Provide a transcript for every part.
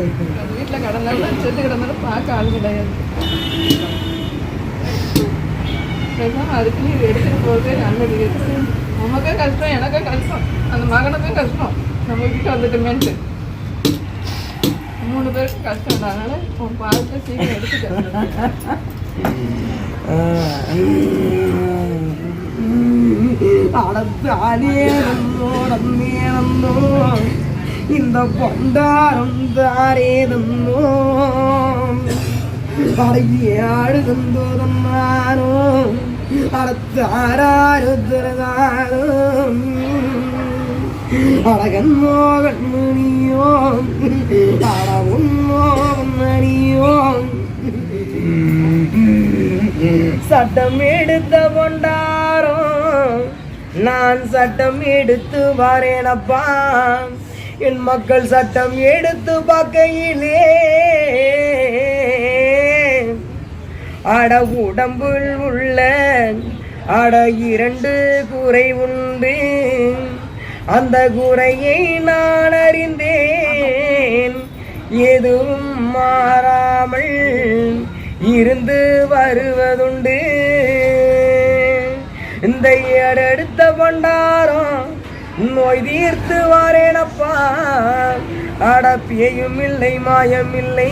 அது வீட்டில் கடந்தாலும் செத்து கிடந்தாலும் பார்க்க ஆள் கிடையாது பேசாம அதுக்கு நீ எடுத்துகிட்டு போகிறதே நல்லது எதுக்கு நமக்கும் கஷ்டம் எனக்கும் கஷ்டம் அந்த மகனுக்கும் கஷ்டம் நம்ம கிட்ட வந்துட்டுமேன்ட்டு மூணு பேருக்கு கஷ்டம் தான் அதனால உன் பார்த்து சீக்கிரம் எடுத்துக்க அடத்தானே நன்னோடன்னே நன்னோ இந்த பொண்டாரம் தாரே நன்னோ அடங்கியாடு தந்தோ தன்னானோ அடத்தாராரு தரதானோ அழகன்னோ கண்மணியோ அட உன்னோ மணியோ சட்டம் எடுத்த கொண்டாரோ நான் சட்டம் எடுத்து வரேனப்பா. என் மக்கள் சட்டம் எடுத்து பார்க்கையிலே அட உடம்புள் உள்ள அட இரண்டு குறை உண்டு. அந்த குறையை நான் அறிந்தேன். எதுவும் மாறாமல் இருந்து வருவதுண்டு. இந்த அடுத்த பண்டாரம் நோய் தீர்த்து வாரேனப்பா. அடப்பியையும் இல்லை மாயம் இல்லை.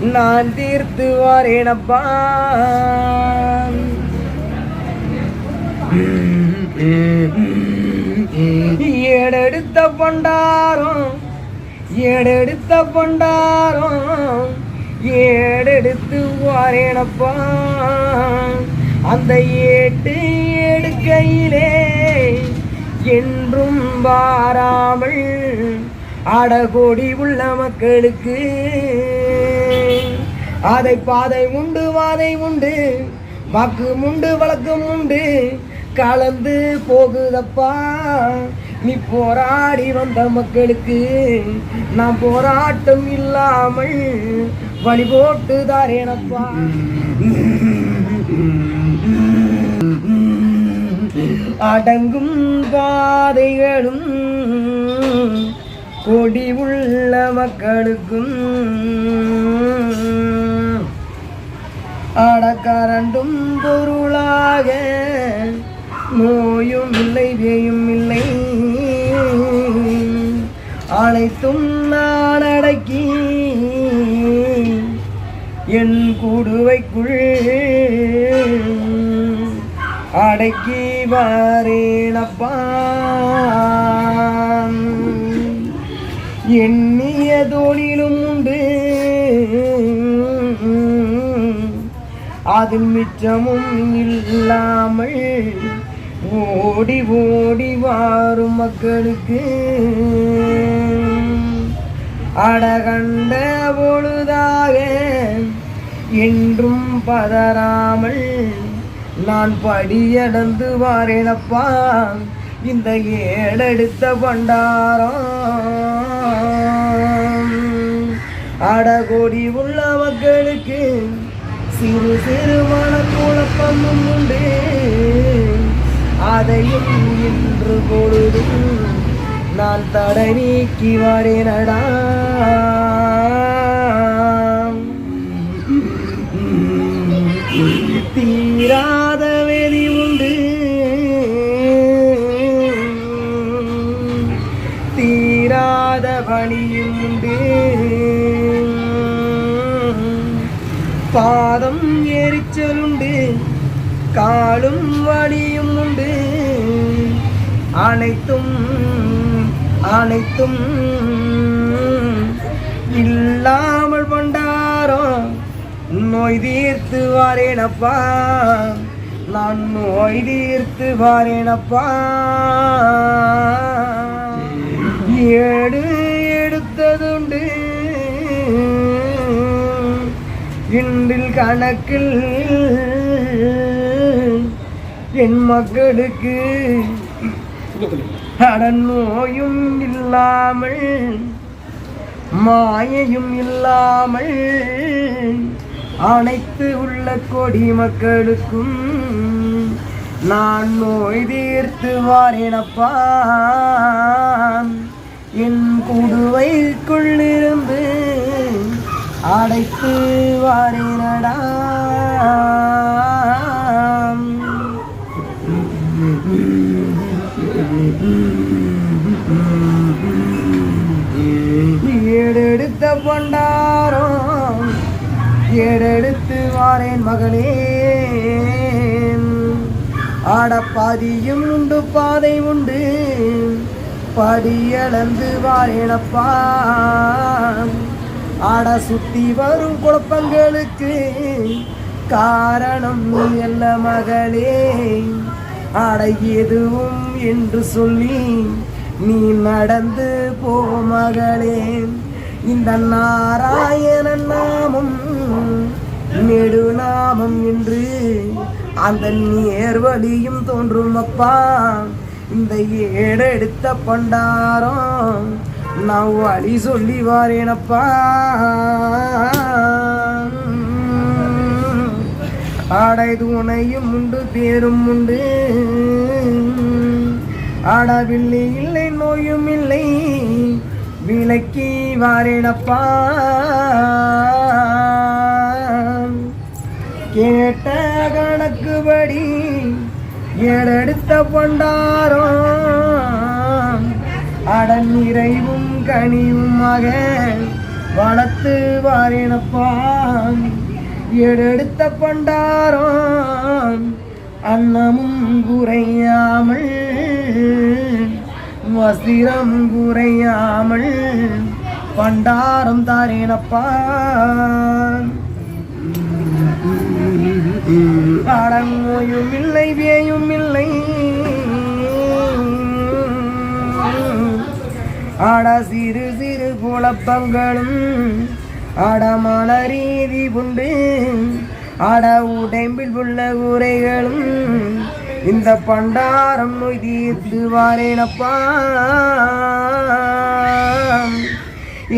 நான் தீர்த்து வாரேனப்பா. ஏடெடுத்த பண்டாரம் ஏடெடுத்த பண்டாரம் ஏடெடுத்து வாரேனப்பா. அந்த ஏட்டு எடுக்கையிலே என்றும் வாராமல் அடகோடி உள்ள மக்களுக்கு. அதை பாதை உண்டு வாதை உண்டு வாக்கு உண்டு வழக்கம் உண்டு. கலந்து போகுதப்பா நீ போராடி வந்த மக்களுக்கு. நான் போராட்டம் இல்லாமல் வழி போட்டு தாரேனப்பா அடங்கும் பாதைகளும் கொடி உள்ள மக்களுக்கும். அடக்கரண்டும் பொருளாக நோயும் இல்லை வேயும் இல்லை. அனைத்தும் நான் அடக்கி என் கூடுவைக்குள் அடக்கி வரேனப்பா. எண்ணிய தோழிலும் உண்டு. அதில் மிச்சமும் இல்லாமல் ஓடி ஓடி வாரும் மக்களுக்கு. அடகண்ட பொழுதாக என்றும் பதறாமல் நான் படியடந்து வாரேனப்பா. இந்த ஏடெடுத்த பண்டாரம். அடகோடி உள்ள மக்களுக்கு சிறு சிறு மனக்குழப்பமும் உண்டு. அதையும் இன்று பொழுது நான் தடை நீக்கி வாரேனடா. தீரா எரிச்சலுண்டு காலும் வலியும் உண்டு. அனைத்தும் அனைத்தும் இல்லாமல் பண்டாரோ நோய் தீர்த்து வாரேனப்பா. நான் நோய் தீர்த்து வாரேனப்பா. ஏடு இன்றில் கணக்கில் என் மக்களுக்கு கடன் நோயும் இல்லாமல் மாயையும் இல்லாமல் அனைத்து உள்ள கொடி மக்களுக்கும் நான் நோய் தீர்த்து வாரேனப்பா. என் குடுவைக்குள்ளிருந்து அடைத்து வாரினடா ஏடெடுத்த பண்டாரம் ஏடெடுத்து வாரேன் மகளே. ஆடப்பாதியும் உண்டு பாதை உண்டு. படியளந்து வாரேனப்பா. ஆட சுத்தி வரும் குழப்பங்களுக்கு காரணம் நீ அல்ல மகளே. ஆட எதுவும் என்று சொல்லி நீ நடந்து போ மகளே. இந்த நாராயணன் நாமம் நெடுநாமம் என்று அந்த நேர்வழியும் தோன்றும் அப்பா. இந்த ஏடெடுத்த பண்டாரம் நான் வழி சொல்லி வாரேனப்பா ஆடை உனையும் உண்டு பேரும் உண்டு ஆடவில்லை இல்லை நோயும் இல்லை விலக்கி வாரேனப்பா கேட்ட கணக்குபடி ஏடெடுத்த பண்டாரம் அடன் நிறைவும் கனியுமாக வளர்த்து வாரினப்பான். எடுத்த பண்டாரம் அன்னமும் குறையாமல் வசிரம் குறையாமல் பண்டாரம் தாரினப்பான். அடங்கோயும் இல்லை வேயும் இல்லை. ஆட சிறு சிறு குழப்பங்களும் ஆடமான ரீதி உண்டு. ஆட உடம்பில் உள்ள உரைகளும் இந்த பண்டாரம் நோய் தீர்த்து வாரேனப்பா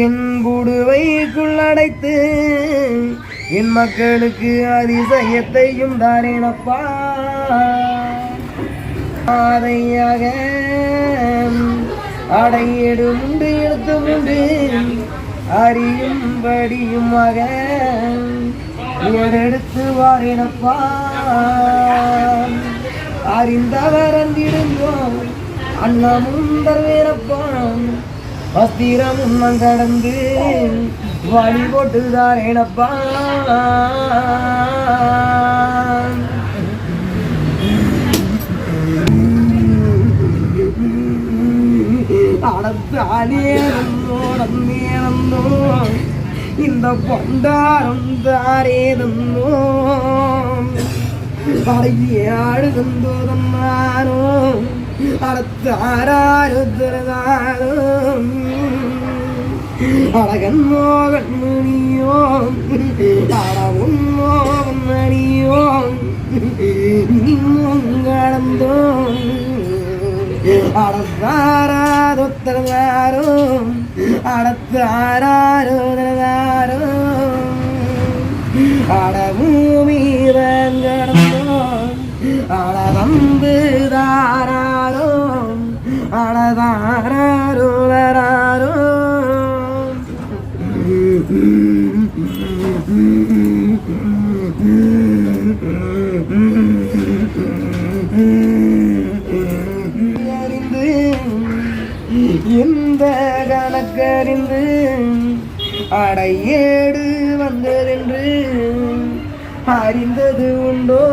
என் குடுவைக்குள் அடைத்து என் மக்களுக்கு அதிசயத்தையும் தாரேனப்பா. பாதையாக அடையேடு உண்டு எழுத்து உண்டு அறியும்படியுமாக எடுத்து வாரினப்பா. அறிந்தவர் அந்திடுவோம் அன்னமும் தருவேனப்பா. வஸ்திரம் உன்னம் கடந்து வழி போட்டுதாரேனப்பா அடத்தாலேனோ இந்த பொண்டாரம் தாரேதன்னோ அடையாடுதந்தோ தன்னானோ அடத்தாராருதரதானோ அழகன் மோகன் மணியோ. அழகும் மோகன் மணியோ. நீங்களும் கடந்தோம் അടത്താരാരൊത്തരതാരോ അടത്താരാരോതരതാരോ അടഭൂമിതൻ കടന്നോ അടതമ്പ് அடையேடு வந்ததென்று அறிந்தது உண்டோ?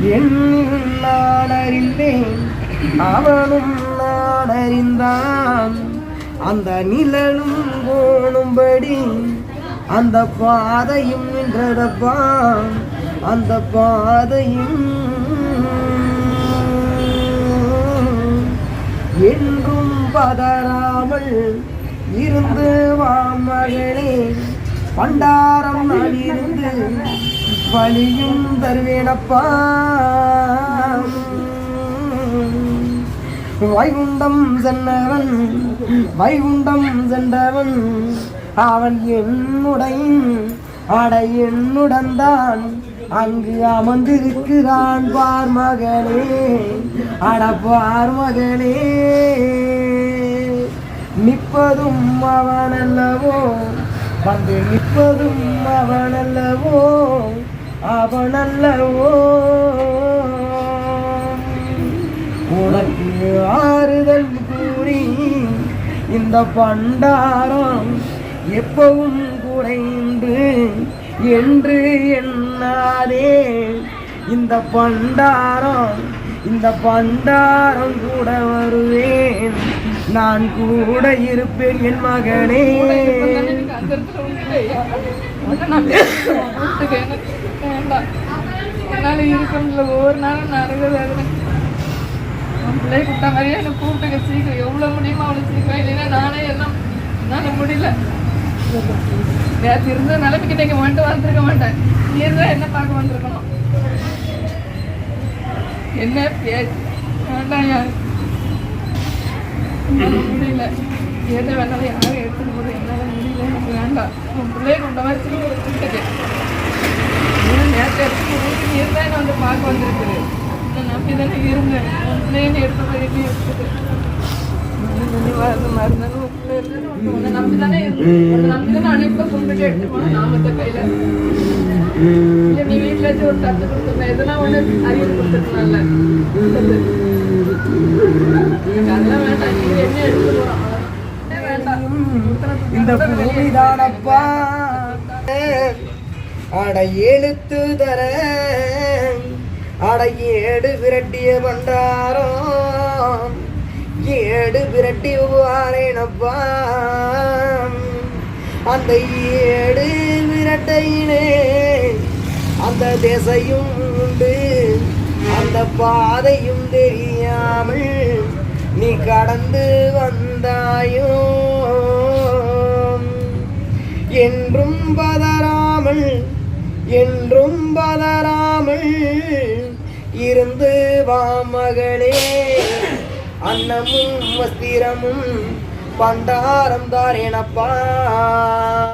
என்னும் நான் அறிந்தேன் அவனும் நான் அறிந்தான். அந்த நிழலும் கோணும்படி அந்த பாதையும் நின்றதப்பா? அந்த பாதையும் என்றும் பதறாமல் இருந்து வா மகளே. பண்டாரம் நான் இருந்து வழியும் தருவேனப்பா. வைகுண்டம் சென்றவன் வைகுண்டம் சென்றவன் அவன் என்னுடைய அடை என்னுடன் தான் அங்கு அமர்ந்திருக்கிறான் பார் மகனே அட பார் மகனே நிற்பதும் அவனல்லவோ? வந்து நிற்பதும் அவனல்லவோ? அவனல்லவோ? உனக்கு ஆறுதல் கூறி இந்த பண்டாரம் எப்பவும் குறைந்து என்று எண்ணாதே. இந்த பண்டாரம் இந்த பண்டாரம் கூட வருவேன். நான் கூட இருப்பேன் என் மகனே. எனக்கு அந்த நான் பேசுவேன். வேண்டாம். என்னால் இருக்க முடியல ஒவ்வொரு நாளும் நடக்குது அது பிள்ளை கூப்பிட்ட மாதிரியே எனக்கு கூப்பிட்டுக்க சீக்கிரம். எவ்வளோ முடியுமோ அவ்வளோ சீக்கிரம். இல்லைன்னா நானே எல்லாம் என்னால் முடியல. நேற்று இருந்த நிலைமைக்கு நீங்கள் வந்துட்டு வந்திருக்க மாட்டேன். நீ இருந்தால் என்ன பார்க்க வந்திருக்கணும்? என்ன பேச்சு? வேண்டாம் யார். முடியல. எதை வேணாலும் யாரும் எடுத்துட்டு போது என்னால் முடியல. எனக்கு வேண்டாம். உன் பிள்ளைய கொண்ட மாதிரி வச்சு கூப்பிட்டுக்கு நேரத்தை எடுத்து வீட்டுக்கு இருந்தா என்ன வந்து பார்க்க வந்திருக்குது. நான் நம்பி தானே இருந்தேன். உன் பிள்ளைன்னு எடுத்த மாதிரி நீ எடுத்துட்டு. நீ வீட்டுல வச்சு ஒரு தட்டு கொடுத்துருந்தேன் எதனா ஒண்ணு அறிவு கொடுத்துருக்கலாம்ல அதெல்லாம் வேண்டாம் நீ என்ன இந்த பூமிதானப்பா. அட எழுத்து தர. அட ஏடு விரட்டிய பண்டாரம். ஏடு விரட்டி வாரேனப்பா அந்த ஏடு விரட்டையிலே அந்த திசையும் உண்டு. அந்த பாதையும் தெரியாமல் நீ கடந்து வந்தாயோ? என்றும் பதறாமல் என்றும் பதறாமல் இருந்து வா மகளே. அன்னமும் வஸ்திரமும் பண்டாரம் தாரேனப்பா.